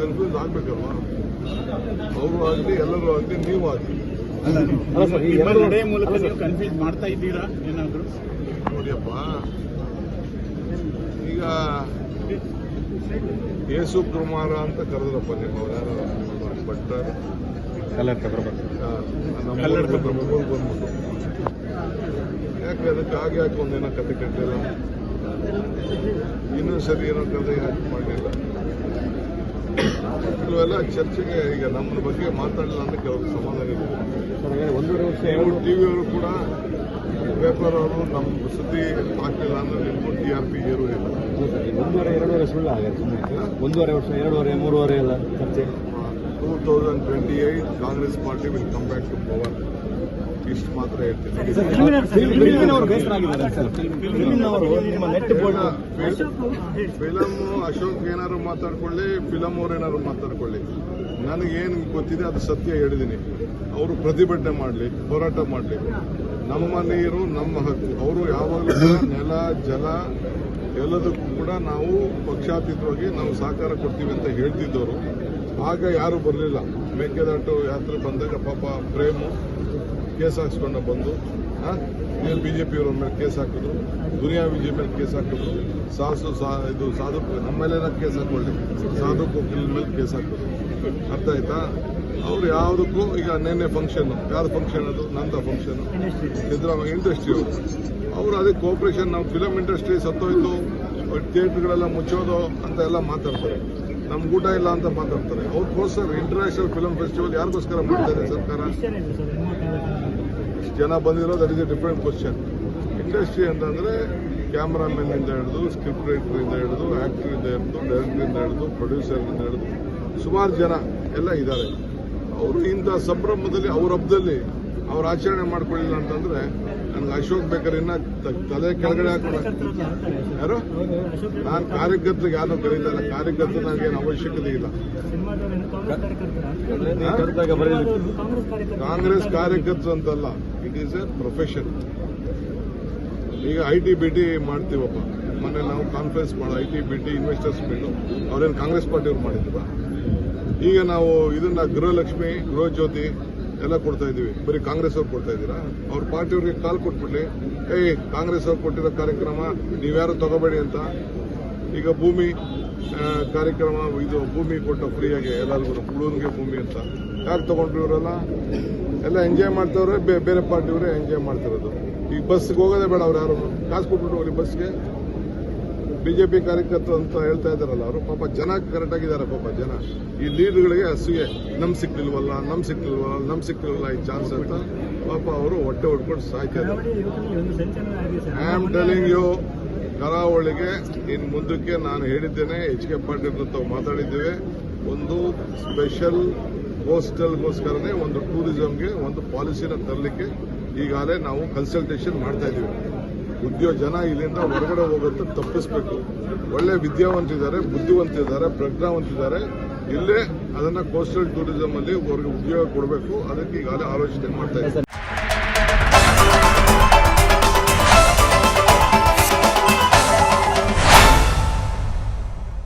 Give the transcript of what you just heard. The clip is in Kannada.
ಕನ್ಫ್ಯೂಸ್ ಆಗ್ಬೇಕಲ್ವಾ ಅವರು ಆಗಲಿ ಎಲ್ಲರೂ ಆಗಲಿ ನೀವು ಆಗಲಿ. ಅಲ್ಲ ಸರ್ ಈ ಎರಡು ನಡೆ ಮೂಲಕ ನೀವು ಕನ್ಫ್ಯೂಸ್ ಮಾಡ್ತಾ ಇದ್ದೀರಾ? ಏನಾದ್ರು? ನೋಡಿಯಪ್ಪ. ಈಗ ಯೇಸು ಕುಮಾರ ಅಂತ ಕರೆದ್ರಪ್ಪ ನಿಮ್ಮವ್ರು ಯಾರು ಭಟ್ಟರು ಕಲ್ಲರ್ ಕಬರ್ ಕಲ್ಲಡ ಪ್ರಭುಗಳು ಬಂದ್ಬಿಟ್ಟು ಯಾಕೆ ಅದಕ್ಕೆ ಆಗ ಯಾಕೆ ಒಂದೇನೋ ಕತೆ ಕಟ್ಟಿಲ್ಲ? ಇನ್ನೊಂದ್ಸರಿ ಸರಿ ಏನೋ ಕತೆ ಯಾಕೆ ಮಾಡಲಿಲ್ಲ ಕೆಲವೆಲ್ಲ ಚರ್ಚೆಗೆ ಈಗ ನಮ್ಮ ಬಗ್ಗೆ ಮಾತಾಡಲಿಲ್ಲ ಅಂತ ಕೆಲವರು ಸಮಾಧಾನ ಇದೆ. ಒಂದೂವರೆ ವರ್ಷ ನೀವು ಎರಡು ಟಿವಿ ಅವರು ಕೂಡ ಪೇಪರ್ ಅವರು ನಮ್ಮ ಸುದ್ದಿ ಹಾಕಲಿಲ್ಲ ಅಂದ್ರೆ ನಿಮಗೂ ಟಿ ಆರ್ ಪಿ ಏರು ಇಲ್ಲ ಒಂದೂವರೆ ಎರಡೂವರೆ ಸುಳ್ಳು ಆಗುತ್ತೆ. ಒಂದೂವರೆ ವರ್ಷ ಎರಡೂವರೆ ಮೂರುವರೆ ಎಲ್ಲ ಚರ್ಚೆ. Two thousand twenty eight Congress party will come back to power ಇಷ್ಟು ಮಾತ್ರ ಹೇಳ್ತೀನಿ. ಫಿಲಮ್ ಅಶೋಕ್ ಏನಾದ್ರು ಮಾತಾಡ್ಕೊಳ್ಳಿ ಫಿಲಮ್ ಅವ್ರು ಏನಾದ್ರು ಮಾತಾಡ್ಕೊಳ್ಳಿ. ನನಗೇನು ಗೊತ್ತಿದೆ ಅದು ಸತ್ಯ ಹೇಳಿದ್ದೀನಿ. ಅವರು ಪ್ರತಿಭಟನೆ ಮಾಡಲಿ ಹೋರಾಟ ಮಾಡಲಿ. ನಮ್ಮ ನೀರು ನಮ್ಮ ಹಕ್ಕು. ಅವರು ಯಾವಾಗಲೂ ನೆಲ ಜಲ ಎಲ್ಲದಕ್ಕೂ ಕೂಡ ನಾವು ಪಕ್ಷಾತೀತವಾಗಿ ನಾವು ಸಹಕಾರ ಕೊಡ್ತೀವಿ ಅಂತ ಹೇಳ್ತಿದ್ದವರು. ಆಗ ಯಾರು ಬರಲಿಲ್ಲ. ಮೇಕೆದಾಟು ಯಾತ್ರೆ ಬಂದಾಗ ಪಾಪ ಪ್ರೇಮು ಕೇಸ್ ಹಾಕ್ಸ್ಕೊಂಡು ಬಂದು ಬಿಜೆಪಿಯವ್ರ ಮೇಲೆ ಕೇಸ್ ಹಾಕಿದ್ರು, ದುನಿಯಾ ವಿಜಯ್ ಮೇಲೆ ಕೇಸ್ ಹಾಕಿದ್ರು. ಸಾಸು ಸಾ, ಇದು ಸಾಧು ನಮ್ಮ ಮೇಲೆ ಕೇಸ್ ಹಾಕೊಳ್ಳಿ ಸಾಧು ಕೋಕಿಲ್ ಮೇಲೆ ಕೇಸ್ ಹಾಕಿದ್ರು ಅರ್ಥ ಆಯ್ತಾ? ಅವ್ರು ಯಾವುದಕ್ಕೂ, ಈಗ ನೆನ್ನೆ ಫಂಕ್ಷನ್ ಯಾವ್ದು ಫಂಕ್ಷನ್ ಅದು? ನಂದ ಫಂಕ್ಷನ್ ಸಿದ್ದರಾಮಯ್ಯ, ಇಂಡಸ್ಟ್ರಿ ಅವರು. ಅವರು ಅದೇ ಕೋಪರೇಷನ್ ನಾವು ಫಿಲಮ್ ಇಂಡಸ್ಟ್ರಿ ಸತ್ತೋಯ್ತು ಥಿಯೇಟರ್ಗಳೆಲ್ಲ ಮುಚ್ಚೋದು ಅಂತ ಎಲ್ಲ ಮಾತಾಡ್ತಾರೆ. ನಮ್ಗೆ ಊಟ ಇಲ್ಲ ಅಂತ ಮಾತಾಡ್ತಾರೆ. ಅವ್ರಿಗೋಸ್ಕರ ಇಂಟರ್ನ್ಯಾಷನಲ್ ಫಿಲಮ್ ಫೆಸ್ಟಿವಲ್ ಯಾರಿಗೋಸ್ಕರ ಮಾಡ್ತಾ ಇದೆ ಸರ್ಕಾರ? ಇಷ್ಟು ಜನ ಬಂದಿರೋ that is a different question industry ಅಂತಂದ್ರೆ ಕ್ಯಾಮ್ರಾಮನ್ ಇಂದ ಹಿಡಿದು ಸ್ಕ್ರಿಪ್ಟ್ ರೈಟರ್ ಇಂದ ಹಿಡಿದು ಆಕ್ಟರ್ ಇಂದ ಹಿಡಿದು ಡೈರೆಕ್ಟರ್ ಇಂದ ಹಿಡಿದು ಪ್ರೊಡ್ಯೂಸರ್ ಇಂದ ಹಿಡಿದು ಸುಮಾರು ಜನ ಎಲ್ಲ ಇದ್ದಾರೆ. ಅವರು ಇಂಥ ಸಂಭ್ರಮದಲ್ಲಿ, ಅವ್ರ ಹಬ್ಬದಲ್ಲಿ ಅವ್ರ ಆಚರಣೆ ಮಾಡ್ಕೊಳ್ಳಿಲ್ಲ ಅಂತಂದ್ರೆ ನನಗೆ ಅಶೋಕ್ ಬೇಕಾದ್ರೆ ಇನ್ನ ತಲೆ ಕೆಳಗಡೆ ಹಾಕೋಣ ಯಾರು? ನಾನು ಕಾರ್ಯಕರ್ತರಿಗೆ ಯಾರು ಕರೀತಾ ಇಲ್ಲ. ಕಾರ್ಯಕರ್ತರು ನನಗೇನು ಅವಶ್ಯಕತೆ ಇಲ್ಲ. ಕಾಂಗ್ರೆಸ್ ಕಾರ್ಯಕರ್ತರು ಅಂತಲ್ಲ ಇಟ್ ಈಸ್ ಎ ಪ್ರೊಫೆಷನ್ ಈಗ ಐ ಟಿ ಬಿ ಟಿ ಮಾಡ್ತೀವಪ್ಪ. ಮೊನ್ನೆ ನಾವು ಕಾನ್ಫರೆನ್ಸ್ ಮಾಡೋ I T B T investors meet ಅವ್ರೇನು ಕಾಂಗ್ರೆಸ್ ಪಾರ್ಟಿಯವ್ರು ಮಾಡಿದ್ವಾ ಈಗ ನಾವು ಇದನ್ನ ಗೃಹಲಕ್ಷ್ಮಿ ಗೃಹ ಜ್ಯೋತಿ ಎಲ್ಲ ಕೊಡ್ತಾ ಇದೀವಿ ಬರೀ ಕಾಂಗ್ರೆಸ್ ಅವ್ರು ಕೊಡ್ತಾ ಇದ್ದೀರಾ? ಅವ್ರ ಪಾರ್ಟಿಯವ್ರಿಗೆ ಕಾಲ್ ಕೊಟ್ಬಿಡ್ಲಿ. ಏಯ್, ಕಾಂಗ್ರೆಸ್ ಅವ್ರು ಕೊಟ್ಟಿರೋ ಕಾರ್ಯಕ್ರಮ ನೀವ್ಯಾರು ತಗೋಬೇಡಿ ಅಂತ. ಈಗ ಭೂಮಿ ಕಾರ್ಯಕ್ರಮ, ಇದು ಭೂಮಿ ಕೊಟ್ಟ ಫ್ರೀಯಾಗಿ ಎಲ್ಲರಿಗೂ ಹುಡುಗನಿಗೆ ಭೂಮಿ ಅಂತ. ಯಾರು ತಗೊಂಡ್ರು ಇವರೆಲ್ಲ? ಎಲ್ಲ ಎಂಜಾಯ್ ಮಾಡ್ತಾವ್ರೆ ಬೇರೆ ಪಾರ್ಟಿಯವರೇ ಎಂಜಾಯ್ ಮಾಡ್ತಿರೋದು. ಈಗ ಬಸ್ಗೆ ಹೋಗೋದೇ ಬೇಡ ಅವ್ರು ಯಾರು. ಕಾಸು ಕೊಟ್ಬಿಟ್ಟು ಹೋಗ್ಲಿ ಬಸ್ಗೆ ಬಿಜೆಪಿ ಕಾರ್ಯಕರ್ತರು ಅಂತ ಹೇಳ್ತಾ ಇದ್ದಾರಲ್ಲ, ಅವರು ಪಾಪ ಜನ ಕರೆಕ್ಟ್ ಆಗಿದ್ದಾರೆ ಪಾಪ ಜನ. ಈ ಲೀಡರ್ಗಳಿಗೆ ಅಸೂಯೆ ನಮ್ ಸಿಕ್ಲಿಲ್ವಲ್ಲ ನಮ್ ಸಿಕ್ಲಿಲ್ವಲ್ಲ ನಮ್ ಸಿಕ್ಲಿಲ್ವಲ್ಲ ಈ ಚಾನ್ಸ್ ಅಂತ ಪಾಪ ಅವರು ಹೊಟ್ಟೆ ಹೊಡ್ಕೊಂಡು ಸಾಯ್ತಾ ಇದ್ದಾರೆ. ಐ ಆಮ್ ಯು ಕರಾವಳಿಗೆ ಇನ್ ಮುಂದಕ್ಕೆ ನಾನು ಹೇಳಿದ್ದೇನೆ ಎಚ್ ಕೆ ಪಾಟೀಲ್ ತಾವು ಮಾತಾಡಿದ್ದೇವೆ. ಒಂದು ಸ್ಪೆಷಲ್ ಕೋಸ್ಟಲ್ಗೋಸ್ಕರನೇ ಒಂದು ಟೂರಿಸಂಗೆ ಒಂದು ಪಾಲಿಸಿನ ತರಲಿಕ್ಕೆ ಈಗಾಗಲೇ ನಾವು ಕನ್ಸಲ್ಟೇಷನ್ ಮಾಡ್ತಾ ಇದ್ದೀವಿ. ಉದ್ಯೋಗ ಜನ ಇಲ್ಲಿಂದ ಹೊರಗಡೆ ಹೋಗೋದು ತಪ್ಪಿಸ್ಬೇಕು. ಒಳ್ಳೆ ವಿದ್ಯಾವಂತಿದ್ದಾರೆ, ಬುದ್ಧಿವಂತಿದ್ದಾರೆ, ಪ್ರಜ್ಞಾವಂತಿದ್ದಾರೆ. ಇಲ್ಲೇ ಅದನ್ನ ಕೋಸ್ಟಲ್ ಟೂರಿಸಂ ಅಲ್ಲಿ ಅವ್ರಿಗೆ ಉದ್ಯೋಗ ಕೊಡಬೇಕು. ಅದಕ್ಕೆ ಈಗಾಗಲೇ ಆಲೋಚನೆ ಮಾಡ್ತಾ ಇದ್ದೀವಿ